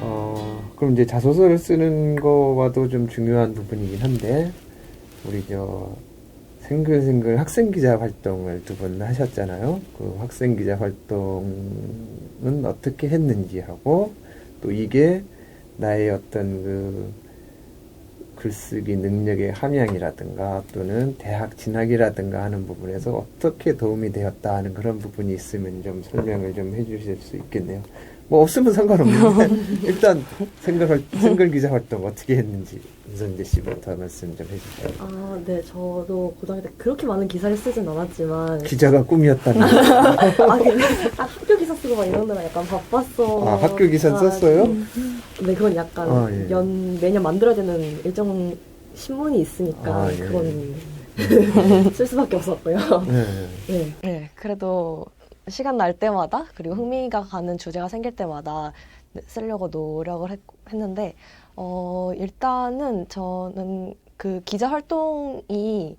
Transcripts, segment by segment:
어, 그럼 이제 자소서를 쓰는 거와도 좀 중요한 부분이긴 한데, 우리 저, 생글생글 학생 기자 활동을 두 번 하셨잖아요. 그 학생 기자 활동은 어떻게 했는지 하고, 또 이게 나의 어떤 그 글쓰기 능력의 함양이라든가 또는 대학 진학이라든가 하는 부분에서 어떻게 도움이 되었다 하는 그런 부분이 있으면 좀 설명을 좀 해주실 수 있겠네요. 뭐 없으면 상관없는데 일단 생글 활- 생글 기자 활동 어떻게 했는지 윤선재 씨부터 말씀 좀 해주세요. 아, 네, 저도 고등학교 때 그렇게 많은 기사를 쓰진 않았지만. 기자가 꿈이었다는 거. 아, 근데 딱 학교 기사 쓰고 막 이런 데랑 약간 바빴어. 아, 학교 기사 썼어요? 네, 그건 약간 아, 예. 연, 매년 만들어야 되는 일정 신문이 있으니까 아, 예. 그건 쓸 수밖에 없었고요. 네. 네. 네, 그래도 시간 날 때마다 그리고 흥미가 가는 주제가 생길 때마다 네, 쓰려고 노력을 했, 했는데 어, 일단은 저는 그 기자 활동이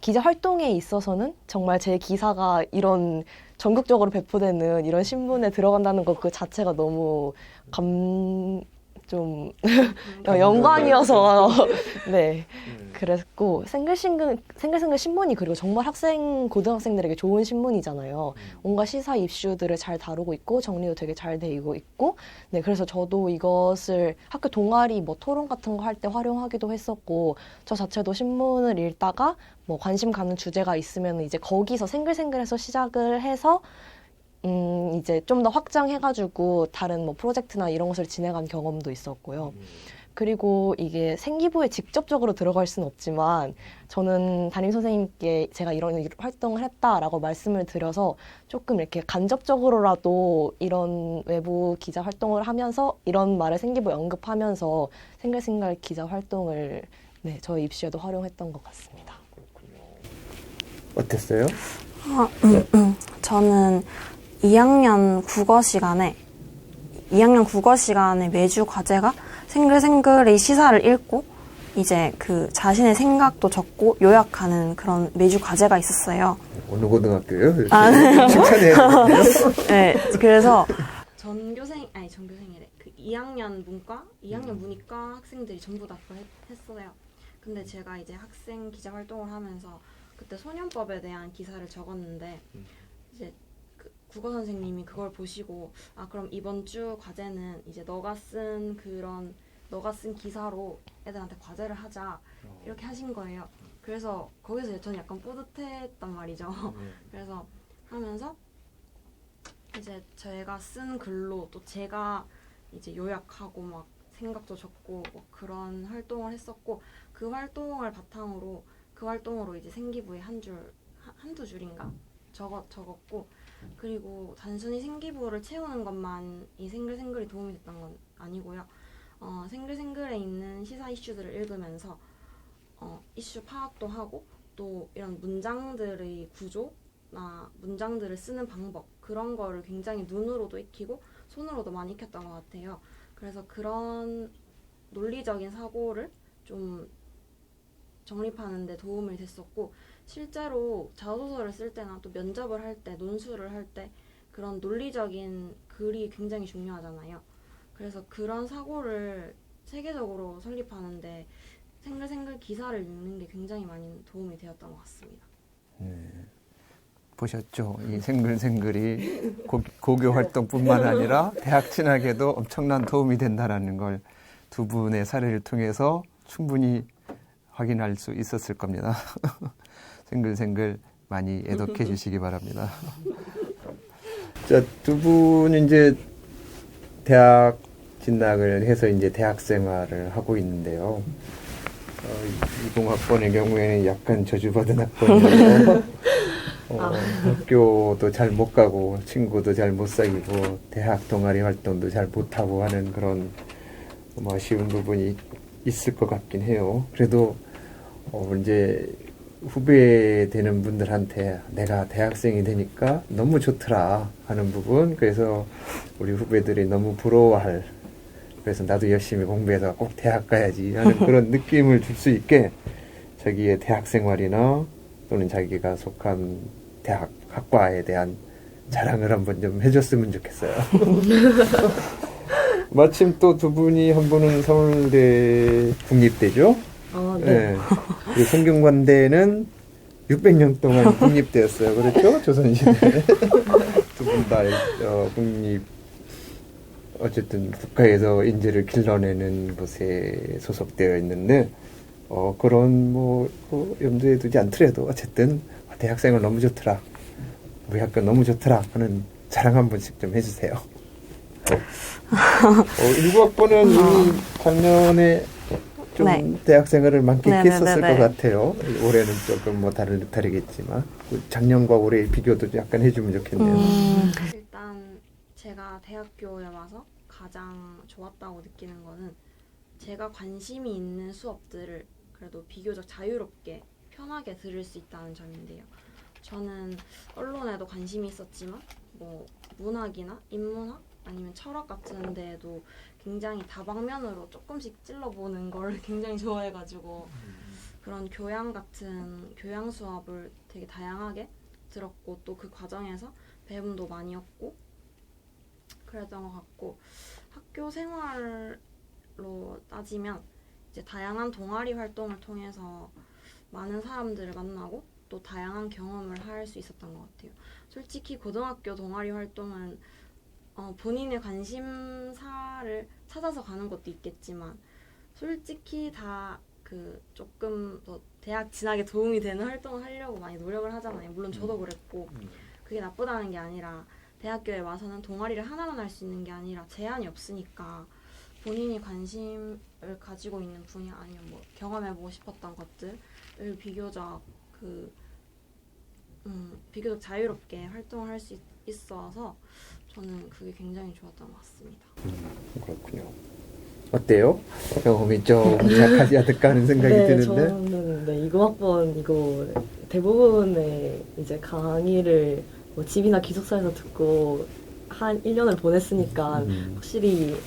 기자 활동에 있어서는 정말 제 기사가 이런 전국적으로 배포되는 이런 신문에 들어간다는 것 그 자체가 너무 감, 좀 영광이어서 네. 그랬고 생글싱글 생글생글 신문이 그리고 정말 학생 고등학생들에게 좋은 신문이잖아요. 온갖 시사 이슈들을 잘 다루고 있고 정리도 되게 잘 되고 있고. 네 그래서 저도 이것을 학교 동아리 뭐 토론 같은 거 할 때 활용하기도 했었고 저 자체도 신문을 읽다가 뭐 관심 가는 주제가 있으면 이제 거기서 생글생글해서 시작을 해서 음 이제 좀 더 확장해가지고 다른 뭐 프로젝트나 이런 것을 진행한 경험도 있었고요. 그리고 이게 생기부에 직접적으로 들어갈 수는 없지만 저는 담임 선생님께 제가 이런 활동을 했다라고 말씀을 드려서 조금 이렇게 간접적으로라도 이런 외부 기자 활동을 하면서 이런 말을 생기부에 언급하면서 생글생글 기자 활동을 네, 저희 입시에도 활용했던 것 같습니다. 어땠어요? 아, 음, 음. 저는 2학년 국어 시간에 2학년 국어 시간에 매주 과제가 생글생글의 시사를 읽고 이제 그 자신의 생각도 적고 요약하는 그런 매주 과제가 있었어요. 어느 고등학교요? 아, 네. 칭찬해야? 네, 그래서 전교생 아니 전교생이래. 그 2학년 문과, 2학년 문이과 학생들이 전부 다 했- 했어요. 근데 제가 이제 학생 기자 활동을 하면서 그때 소년법에 대한 기사를 적었는데 이제 그 국어 선생님이 그걸 보시고 아 그럼 이번 주 과제는 이제 너가 쓴 그런 너가 쓴 기사로 애들한테 과제를 하자 이렇게 하신 거예요. 그래서 거기서 저는 약간 뿌듯했단 말이죠. 그래서 하면서 이제 제가 쓴 글로 또 제가 이제 요약하고 막 생각도 적고 뭐 그런 활동을 했었고 그 활동을 바탕으로 그 활동으로 이제 생기부에 한 줄 한두 줄인가 적어 적었고 그리고 단순히 생기부를 채우는 것만 이 생글생글이 도움이 됐던 건 아니고요. 어, 생글생글에 있는 시사 이슈들을 읽으면서 어, 이슈 파악도 하고 또 이런 문장들의 구조나 문장들을 쓰는 방법 그런 거를 굉장히 눈으로도 익히고 손으로도 많이 익혔던 것 같아요. 그래서 그런 논리적인 사고를 좀 정립하는 데 도움이 됐었고 실제로 자소서를 쓸 때나 또 면접을 할 때 논술을 할 때 그런 논리적인 글이 굉장히 중요하잖아요. 그래서 그런 사고를 체계적으로 설립하는데 생글생글 기사를 읽는 게 굉장히 많이 도움이 되었던 것 같습니다. 보셨죠? 이 생글생글이 고, 고교 활동뿐만 아니라 대학 진학에도 엄청난 도움이 된다라는 걸 두 분의 사례를 통해서 충분히 확인할 수 있었을 겁니다. 생글생글 많이 애독해 주시기 바랍니다. 자, 두 분은 이제 대학 진학을 해서 이제 대학 생활을 하고 있는데요. 어, 이공학번의 경우에는 약간 저주받은 학번이에요. 어, 학교도 잘 못 가고 친구도 잘 못 사귀고 대학 동아리 활동도 잘 못하고 하는 그런 좀 아쉬운 부분이 있을 것 같긴 해요. 그래도 어, 이제 후배 되는 분들한테 내가 대학생이 되니까 너무 좋더라 하는 부분 그래서 우리 후배들이 너무 부러워할 그래서 나도 열심히 공부해서 꼭 대학 가야지 하는 그런 느낌을 줄 수 있게 자기의 대학 생활이나 또는 자기가 속한 대학 학과에 대한 자랑을 한번 좀 해줬으면 좋겠어요. 마침 또 두 분이 한 분은 서울대 국립대죠. 아, 네. 그 리고 성균관대는 600년 동안 국립대였어요. 그렇죠? 조선시대. 두 분다 어, 국립 어쨌든 국가에서 인재를 길러내는 곳에 소속되어 있는데 어, 그런 뭐 그 염두에 두지 않더라도 어쨌든 대학생활 너무 좋더라. 우리 학교 너무 좋더라 하는 자랑 한 번씩 좀 해주세요. 어, 일부 학번은 이미 작년에 좀 네. 대학생활을 만끽했었을 네네네네. 것 같아요. 올해는 조금 뭐 다른 다르겠지만 그 작년과 올해 비교도 좀 약간 해주면 좋겠네요. 음, 일단 제가 대학교에 와서 가장 좋았다고 느끼는 거는 제가 관심이 있는 수업들을 그래도 비교적 자유롭게 편하게 들을 수 있다는 점인데요. 저는 언론에도 관심이 있었지만 뭐 문학이나 인문학 아니면 철학 같은 데에도 굉장히 다방면으로 조금씩 찔러보는 걸 굉장히 좋아해가지고 그런 교양 같은 교양 수업을 되게 다양하게 들었고 또 그 과정에서 배움도 많이 얻고 그랬던 것 같고 학교 생활로 따지면 이제 다양한 동아리 활동을 통해서 많은 사람들을 만나고 또 다양한 경험을 할 수 있었던 것 같아요. 솔직히 고등학교 동아리 활동은 어, 본인의 관심사를 찾아서 가는 것도 있겠지만 솔직히 다 그 조금 더 대학 진학에 도움이 되는 활동을 하려고 많이 노력을 하잖아요. 물론 저도 그랬고 그게 나쁘다는 게 아니라 대학교에 와서는 동아리를 하나만 할 수 있는 게 아니라 제한이 없으니까 본인이 관심을 가지고 있는 분야 아니면 뭐 경험해보고 싶었던 것들을 비교적 그 음, 비교적 자유롭게 활동을 할 수 있 어서 저는 그게 굉장히 좋았던 것 같습니다. 그렇군요. 어때요? 경험이 좀 약하지 않을까 하는 생각이 네, 드는데 저는 네, 이공학번 이거 대부분의 이제 강의를 뭐 집이나 기숙사에서 듣고 한 1년을 보냈으니까 음. 확실히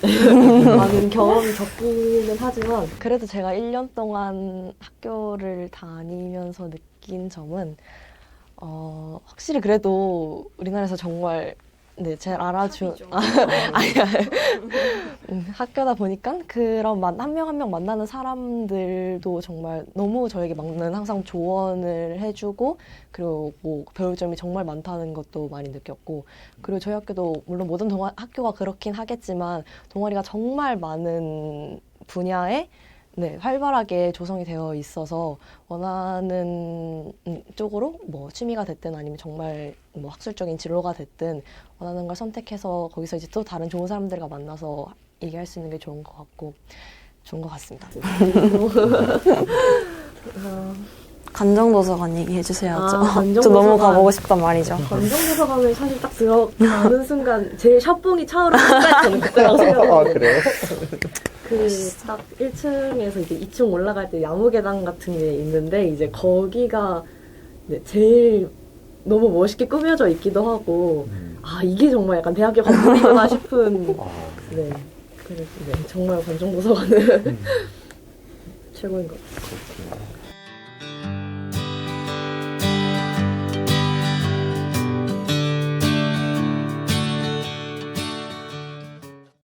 많은 경험이 적기는 하지만 그래도 제가 1년 동안 학교를 다니면서 느낀 점은 어, 확실히 그래도 우리나라에서 정말 네, 제일 알아주 탑이죠. 아니야. 음, 학교다 보니까 그런 한명 한 명 만나는 사람들도 정말 너무 저에게 맞는 항상 조언을 해주고 그리고 뭐 배울 점이 정말 많다는 것도 많이 느꼈고 그리고 저희 학교도 물론 모든 동아, 학교가 그렇긴 하겠지만 동아리가 정말 많은 분야에 네, 활발하게 조성이 되어 있어서 원하는 음, 쪽으로 뭐 취미가 됐든 아니면 정말 뭐 학술적인 진로가 됐든 원하는 걸 선택해서 거기서 이제 또 다른 좋은 사람들과 만나서 얘기할 수 있는 게 좋은 것 같고 좋은 것 같습니다. 감정도서관 얘기해 주셔야죠. 아, 저. 너무 가보고 싶단 말이죠. 감정도서관을 사실 딱 들어가는 순간 제일 샤봉이 차오르는 순간 저는 그때라고 아 생각해요. 그래요? 그 딱 1층에서 이제 2층 올라갈 때 야무 계단 같은 게 있는데 이제 거기가 네, 제일 너무 멋있게 꾸며져 있기도 하고 아 이게 정말 약간 대학교 건물이구나 싶은 아, 네. 그래서 네, 정말 관정도서관은 음. 최고인 것 같아요.